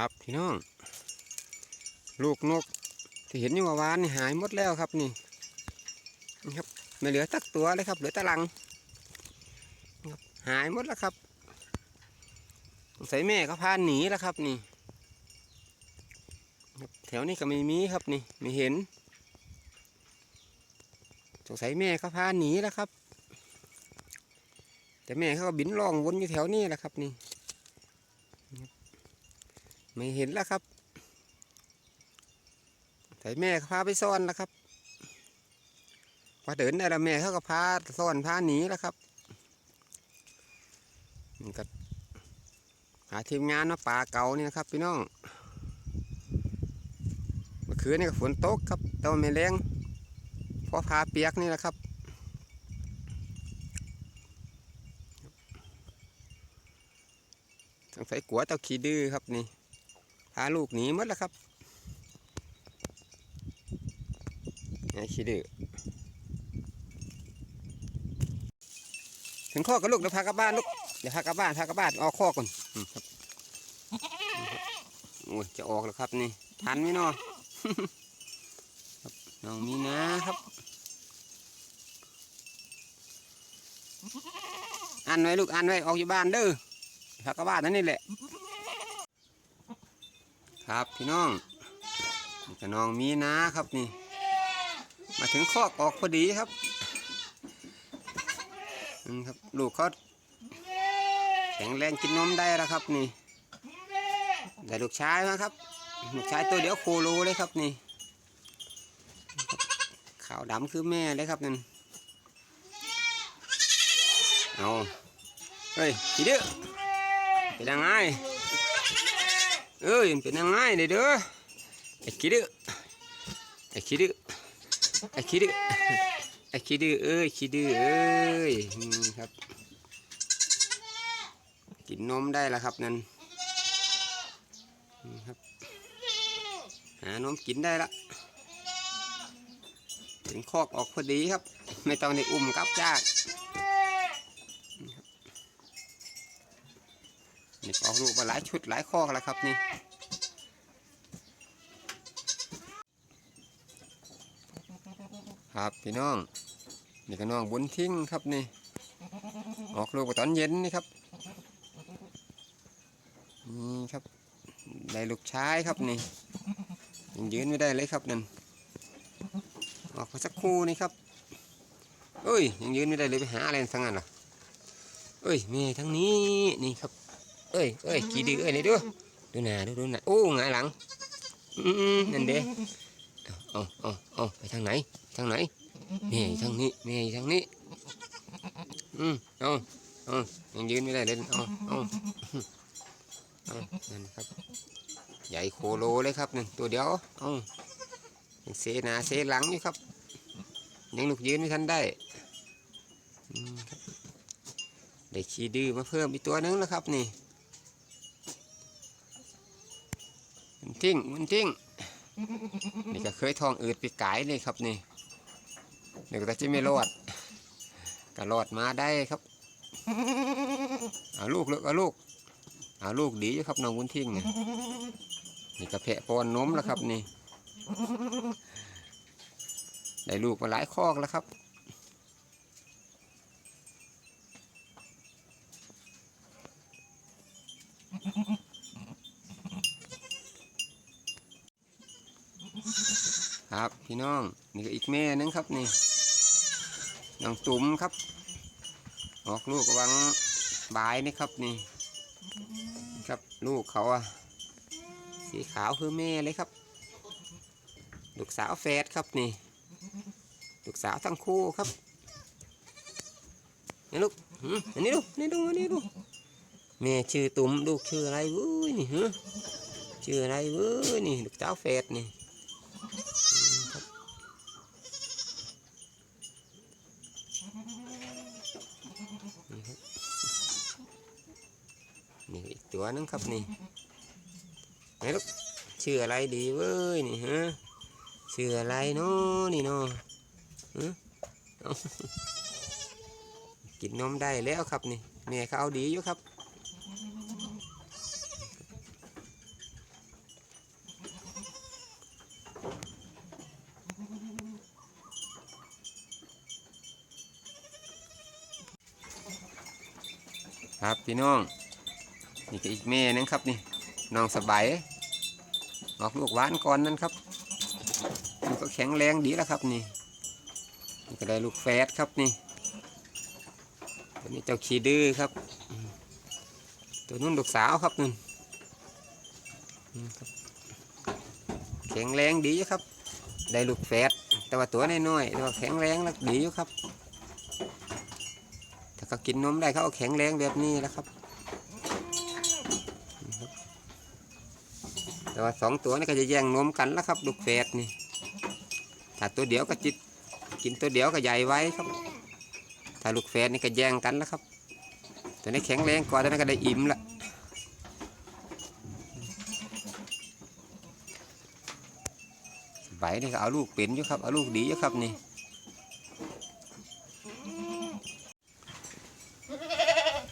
ครับพี่น้อง ลูกนกที่เห็นอยู่เมื่อวานนี่หายหมดแล้วครับนี่นี่ครับไม่เหลือตักตัวเลยครับ เหลือตะลังหายหมดแล้วครับสงสัยแม่เขาพาหนีแล้วครับนี่แถวนี้ก็ไม่มีครับนี่ไม่เห็นสงสัยแม่เขาพาหนีแล้วครับ แต่แม่เขาก็บินล่องวนอยู่แถวนี้แหละครับนี่ ไม่เห็นแล้วครับแต่แม่พาไปซ่อนแล้วครับพอเดินได้แล้วแม่เขาก็พาซ่อนพาหนีแล้วครับนี่ก็หาทีมงานมาป่าเก่านี่นะครับ พี่น้องเมื่อคืนนี่ก็ฝนตกครับแต่ว่าไม่แรงเพราะพาเปียกนี่แหละครับสงสัยกัวเต้าขี้ดื้อครับนี่ พาลูกหนีหมดแล้วครับไงขี้ดื้อถึงข้อกับลูกเดี๋ยวพากลับบ้านลูกเดี๋ยวพากลับบ้านพากลับบ้านออกข้อก่อนโอ้ยจะออกแล้วครับนี่ทันไหมเนาะครับน้องมีนะครับ อันไว้ลูกอันไว้ออกอยู่บ้านเด้อพากลับบ้านนั่นนี่แหละ ครับพี่น้องนี่ก็น้องมีนะครับนี่ มาถึงคอกออกพอดีครับนี่ครับลูกเขาแข็งแรงกินนมได้แล้วครับนี่ได้ลูกชายมาครับ ลูกชายตัวเดียวโคโลเลยครับนี่ขาวดำคือแม่เลยครับนั่นเอาเฮ้ยจีเดื้อเป็นยังไง เอ้ยเป็นยังไงเด้อเอไอ้ขี้ดื้อไอ้ขี้ดื้อไอ้ขี้ดื้อไอ้ขี้ดื้อเอ้ยขี้ดื้อเอ้ยนี่ครับ กินนมได้แล้วครับนั่นครับหานมกินได้ละถึงคอกออกพอดีครับ ไม่ต้องได้อุ้มกลับจาก นี่ออกลูกมาหลายชุดหลายคอแล้วครับนี่ครับพี่น้องนี่ก็น้องบุญทิ้งครับนี่ ออกลูกมาตอนเย็นนี่ครับนี่ครับได้ลูกชายครับนี่ยังยืนไม่ได้เลยครับนั่นออกมาสักครู่นี่ครับเอ้ยยังยืนไม่ได้เลยไปหาอะไรสังนั้นหรอเอ้ยแม่ทั้งนี้นี่ครับ เอ้ยเอ้ยกี่ดื้อเอ้ยนี่ดูดูหน้าดูดูหน้าโอ้หงายหลังอืมนั่นเด้เอาเอาเอาไปทางไหนทางไหนแม่ยทางนี้แม่ยทางนี้อืมเอาเอายังยืนไม่ได้เลยเอาเอาเอานั่นครับใหญ่โคโลเลยครับนั่นตัวเดียวเอาเสหนาเสหลังอยู่ครับ ยังลูกยืนไม่ทันได้ได้ขี้ดื้อมาเพิ่มอีกตัวนึงแล้วครับนี่ มันทิ้งมันทิ้งนี่ก็เคยทองอืดปีกายเลยครับนี่เดี๋ยวก็จะไม่รอดก็รอดมาได้ครับเอาลูกเลยเอาลูกเอาลูกดีอยู่ครับน้องบุญทิ้งเนี่ยนี่กระเพาะปอนนมแล้วครับนี่ ได้ลูกมาหลายคอกแล้วครับ ครับ พี่น้องนี่ก็อีกแม่นึงครับนี่น้องตุ่มครับ ออกลูกวังบายนี่ครับนี่ ครับลูกเขาอะสีขาวคือแม่เลยครับ ลูกสาวแฝดครับนี่ ลูกสาวทั้งคู่ครับนี่ลูกอันนี้ดูนี่ดูอันนี้ดูแม่ชื่อตุ่มลูกชื่ออะไรเว้ยนี่ฮะชื่ออะไรเว้ยนี่ลูกสาวแฝดนี่ัวนึงครับนี่ไหนลูกชื่ออะไรดีเว้ยนี่ฮะชื่ออะไรเนาะนี่เนาะกินนมได้แล้วครับนี่แม่เขาเอาดีอยู่ครับครับพี่น้อง นี่ก็อีกแม่นึงครับนี่น้องสบายออกลูกหวานก่อนนั่นครับมันก็แข็งแรงดีแล้วครับนี่นี่ก็ได้ลูกแฝดครับนี่ตัวนี้เจ้าขี้ดื้อครับ ตัวนู้นลูกสาวครับนั่นแข็งแรงดีอยู่ครับ ได้ลูกแฝดแต่ว่าตัวน้อยๆแต่ว่าแข็งแรงแล้วดีอยู่ครับ ถ้าเขากินนมได้เขาแข็งแรงแบบนี้แล้วครับ แต่ว่าสองตัวนี่ก็จะแย่งนมกันแล้วครับลูกแฝดนี่ถ้าตัวเดียวก็จิตกินตัวเดียวก็ใหญ่ไว้ครับ ถ้าลูกแฝดนี่ก็แย่งกันแล้วครับ ตัวนี้แข็งแรงกว่าตัวนั้ก็ได้อิ่มละใบนี่ก็เอาลูกเป็นอยู่ครับเอาลูกดีอยู่ครับนี่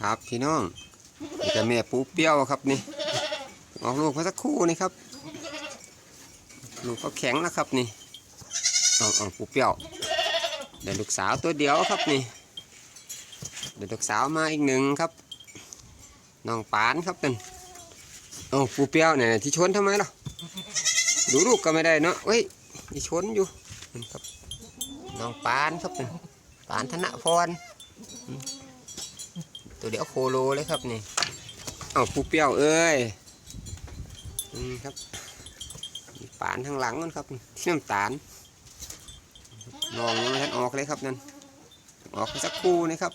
ครับพี่น้องนี่ก็แม่ปูเปี้ยวครับนี่ ออกลูกมาสักคู่นี่ครับ ลูกก็แข็งนะครับนี่เอาเอาปูเปี้ยวเดี๋ยวลูกสาวตัวเดียวครับนี่เดี๋ยวลูกสาวมาอีกหนึ่งครับน้องปานครับเป็นเอาปูเปี้ยวเนี่ยที่ชนทำไมล่ะดูลูกก็ไม่ได้เนาะเฮ้ยที่ชนอยู่ครับน้องปานครับเป็นปานธนพรตัวเดียวโคโลเลยครับนี่เอาปูเปี้ยวเอ้ย อืมครับปานทางหลังนั่นครับที่น้ำตาลลองยังไม่ทันออกเลยครับนั่นออกสักครู่นะครับ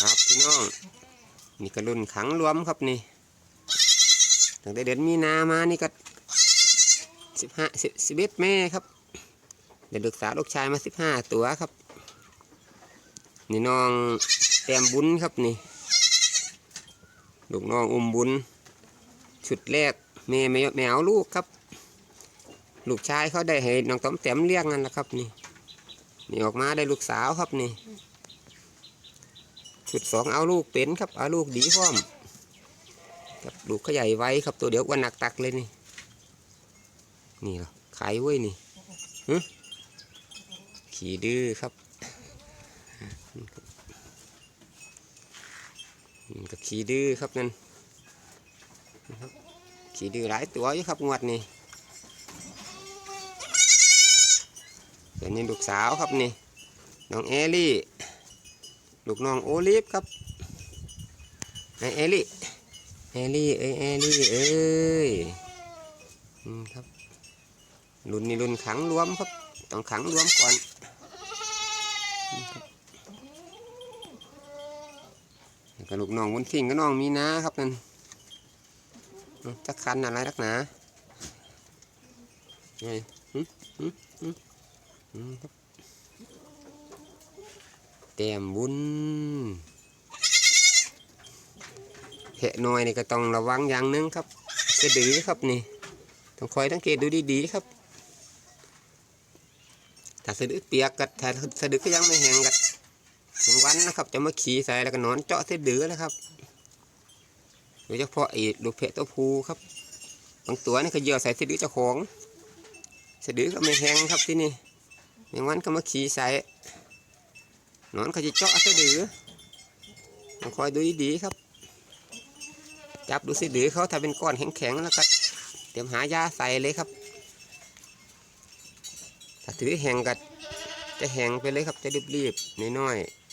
ครับพี่น้องนี่กระลุนขังรวมครับนี่ตั้งแต่เดือนมีนามานี่ก็สิบห้าสิบสิบเอ็ดแม่ครับเดี๋ยวลูกสาวลูกชายมาสิบห้าตัวครับ นี่น้องแต้มบุญครับนี่ ลูกน้องอุ้มบุญ ชุดแรกแม่ไม่ไม่เอาลูกครับ ลูกชายเขาได้ให้น้องต้อมแต้มเลี้ยงนั่นแหละครับนี่ นี่ออกมาได้ลูกสาวครับนี่ ชุดสองเอาลูกเป็นครับเอาลูกดีพร้อมครับลูกเขาใหญ่ไว้ครับตัวเดียวกว่าหนักตักเลยนี่ นี่เหรอขายเว้ยนี่ขี่ดื้อครับ อืมก็ขี่ดื้อครับนั่นขี่ดื้อหลายตัวอยู่ครับงวดนี้เดี๋ยวนี้ลูกสาวครับนี่น้องเอลี่ ลูกน้องโอลิฟครับไอเอลี่เอลี่เอ้ยเอลี่เอ้ยครับรุ่นนี้รุ่นขังรวมครับต้องขังรวมก่อนอืมครับ แล้วก็ลูกน้องวุ้นขิงก็น้องมีนาครับนั่นจะคันอะไรนักหนาไงหึหึหึหึครับแต้มบุญเหะน้อยนี่ก็ต้องระวังอย่างหนึงครับสะดือครับนี่ ต้องคอยสังเกตดูดีๆครับ ถ้าสะดือเปียกกัดถ้าสะดือก็ยังไม่แห้งกัด บางวันนะครับ จะมาขี่ใส่แล้วก็นอนเจาะเส้นเดือนะครับโดยเฉพาะไอ้ลูกเพะตัวผูครับบางตัวนี่ก็เหยี่ยวใส่เส้นเดือเจ้าของเส้นเดือก็ไม่แห้งครับที่นี่บางวันก็มาขี่ใส่นอนก็จะเจาะเส้นเดือต้องคอยดูดีๆครับ จับดูเส้นเดือเขาถ้าเป็นก้อนแข็งๆแล้วก็เตรียมหายาใส่เลยครับถ้าถือแห้งก็จะแห้งไปเลยครับจะรีบๆน้อยๆ